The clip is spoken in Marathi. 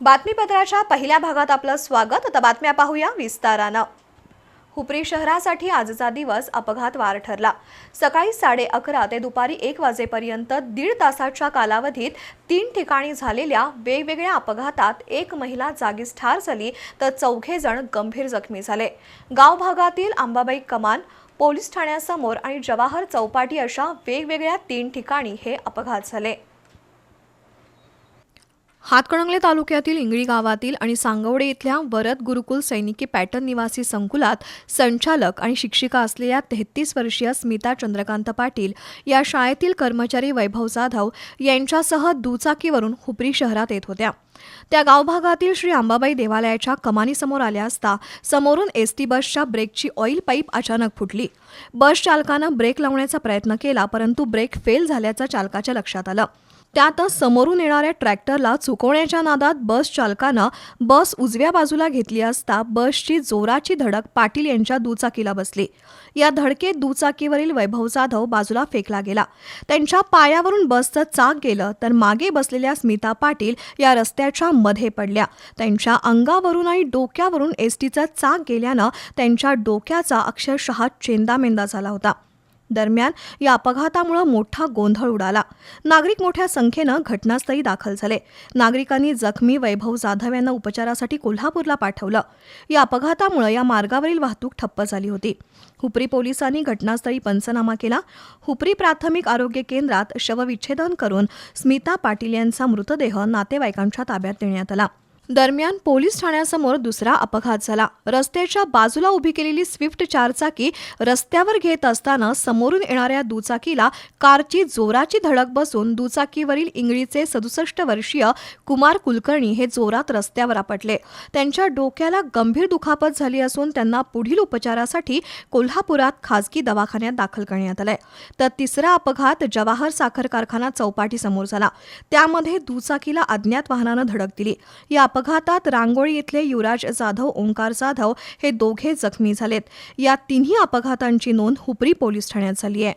बातमीपत्राच्या पहिल्या भागात आपलं स्वागत. आता बातम्या पाहूया विस्तारानं. हुपरी शहरासाठी आजचा दिवस अपघातवार ठरला. सकाळी साडे अकरा ते दुपारी एक वाजेपर्यंत दीड तासाच्या कालावधीत तीन ठिकाणी झालेल्या वेगवेगळ्या अपघातात एक महिला जागीच ठार झाली तर चौघे जण गंभीर जखमी झाले. गाव भागातील आंबाबाई कमान पोलीस ठाण्यासमोर आणि जवाहर चौपाटी अशा वेगवेगळ्या तीन ठिकाणी हे अपघात झाले. हातकणंगले तालुक्यातील इंगळी गावातील आणि सांगवडे इथल्या वरद गुरुकुल सैनिकी पॅटर्न निवासी संकुलात संचालक आणि शिक्षिका असलेल्या तेहतीस वर्षीय स्मिता चंद्रकांत पाटील या शाळेतील कर्मचारी वैभव जाधव यांच्यासह दुचाकीवरून हुपरी शहरात येत होत्या. त्या गावभागातील श्री अंबाबाई देवालयाच्या कमानीसमोर आल्या असता समोरून एस टी बसच्या ब्रेकची ऑइल पाईप अचानक फुटली. बस चालकानं ब्रेक लावण्याचा प्रयत्न केला परंतु ब्रेक फेल झाल्याचं चालकाच्या लक्षात आलं. त्यातच समोरून येणाऱ्या ट्रॅक्टरला चुकवण्याच्या नादात बस चालकानं बस उजव्या बाजूला घेतली असता बसची जोराची धडक पाटील यांच्या दुचाकीला बसली. या धडकेत दुचाकीवरील वैभव जाधव बाजूला फेकला गेला. त्यांच्या पायावरून बसचं चाक गेलं तर मागे बसलेल्या स्मिता पाटील या रस्त्याच्या मध्ये पडल्या. त्यांच्या अंगावरून आणि डोक्यावरून एसटीचा चाक गेल्यानं त्यांच्या डोक्याचा अक्षरशः चेंदामेंदा झाला होता. दरम्यान या अपघातामुळे मोठा गोंधळ उडाला. नागरिक मोठ्या संख्येनं घटनास्थळी दाखल झाले. नागरिकांनी जखमी वैभव जाधव यांना उपचारासाठी कोल्हापूरला पाठवलं. या अपघातामुळे या मार्गावरील वाहतूक ठप्प झाली होती. हुपरी पोलिसांनी घटनास्थळी पंचनामा केला. हुपरी प्राथमिक आरोग्य केंद्रात शवविच्छेदन करून स्मिता पाटील यांचा मृतदेह नातेवाईकांच्या ताब्यात देण्यात आला. दरम्यान पोलीस ठाण्यासमोर दुसरा अपघात झाला. रस्त्याच्या बाजूला उभी केलेली स्विफ्ट चारचाकी रस्त्यावर घेत असताना समोरून येणाऱ्या दुचाकीला कारची जोराची धडक बसून दुचाकीवरील इंगळीचे सदुसष्ट वर्षीय कुमार कुलकर्णी हे जोरात रस्त्यावर आपटले. त्यांच्या डोक्याला गंभीर दुखापत झाली असून त्यांना पुढील उपचारासाठी कोल्हापुरात खासगी दवाखान्यात दाखल करण्यात आलंय. तर तिसरा अपघात जवाहर साखर कारखाना चौपाटीसमोर झाला. त्यामध्ये दुचाकीला अज्ञात वाहनानं धडक दिली. या अपघातात रांगोळी इथले युवराज जाधव ओंकार जाधव हे दोघे जखमी झालेत. या तिन्ही अपघातांची नोंद हुपरी पोलीस ठाण्यात झाली आहे.